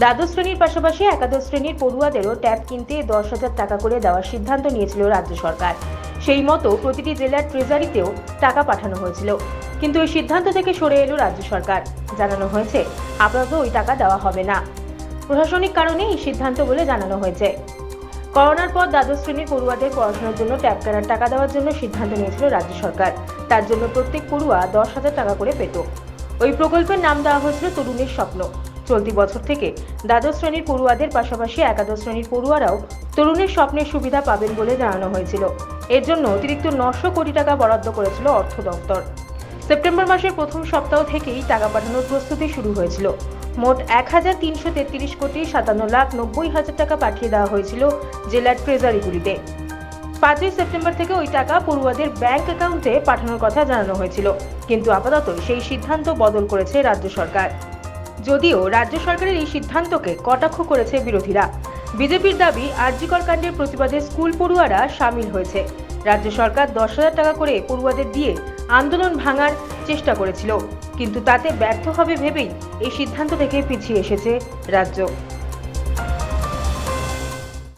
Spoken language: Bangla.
দ্বাদশ শ্রেণির পাশাপাশি একাদশ শ্রেণির পড়ুয়াদেরও ট্যাব কিনতে দশ হাজার টাকা করে দেওয়ার সিদ্ধান্ত নিয়েছিল রাজ্য সরকার। সেই মতো প্রতিটি জেলার ট্রেজারিতেও টাকা পাঠানো হয়েছিল। কিন্তু এই সিদ্ধান্ত থেকে সরে এলো রাজ্য সরকার। জানানো হয়েছে, আপাতত ওই টাকা দেওয়া হবে না। প্রশাসনিক কারণে এই সিদ্ধান্ত বলে জানানো হয়েছে। করোনার পর দ্বাদশ শ্রেণির পড়ুয়াদের পড়াশোনার জন্য ট্যাব কেনার টাকা দেওয়ার জন্য সিদ্ধান্ত নিয়েছিল রাজ্য সরকার। তার জন্য প্রত্যেক পড়ুয়া দশ হাজার টাকা করে পেত। ওই প্রকল্পের নাম দেওয়া হয়েছিল তরুণের স্বপ্ন। চলতি বছর থেকে দ্বাদশ শ্রেণির পড়ুয়াদের পাশাপাশি একাদশ শ্রেণির পড়ুয়ারাও তরুণের স্বপ্নের সুবিধা পাবেন বলে জানানো হয়েছিল। এর জন্য অতিরিক্ত নশো কোটি টাকা বরাদ্দ করেছিল অর্থ দপ্তর। সেপ্টেম্বর মাসের প্রথম সপ্তাহ থেকেই টাকা পাঠানোর প্রস্তুতি শুরু হয়েছিল। মোট এক হাজার তিনশো তেত্রিশ কোটি সাতান্ন লাখ নব্বই হাজার টাকা পাঠিয়ে দেওয়া হয়েছিল জেলার ট্রেজারিগুলিতে। পাঁচই সেপ্টেম্বর থেকে ওই টাকা পড়ুয়াদের ব্যাংক অ্যাকাউন্টে পাঠানোর কথা জানানো হয়েছিল। কিন্তু আপাতত সেই সিদ্ধান্ত বদল করেছে রাজ্য সরকার। যদিও রাজ্য সরকারের এই সিদ্ধান্তকে কটাক্ষ করেছে বিরোধীরা। বিজেপির দাবি, আরজিকর কাণ্ডের প্রতিবাদে স্কুল পড়ুয়ারা সামিল হয়েছে। রাজ্য সরকার দশ হাজার টাকা করে পড়ুয়াদের দিয়ে আন্দোলন ভাঙার চেষ্টা করেছিল। কিন্তু তাতে ব্যর্থ হবে ভেবেই এই সিদ্ধান্ত থেকে পিছিয়ে এসেছে রাজ্য।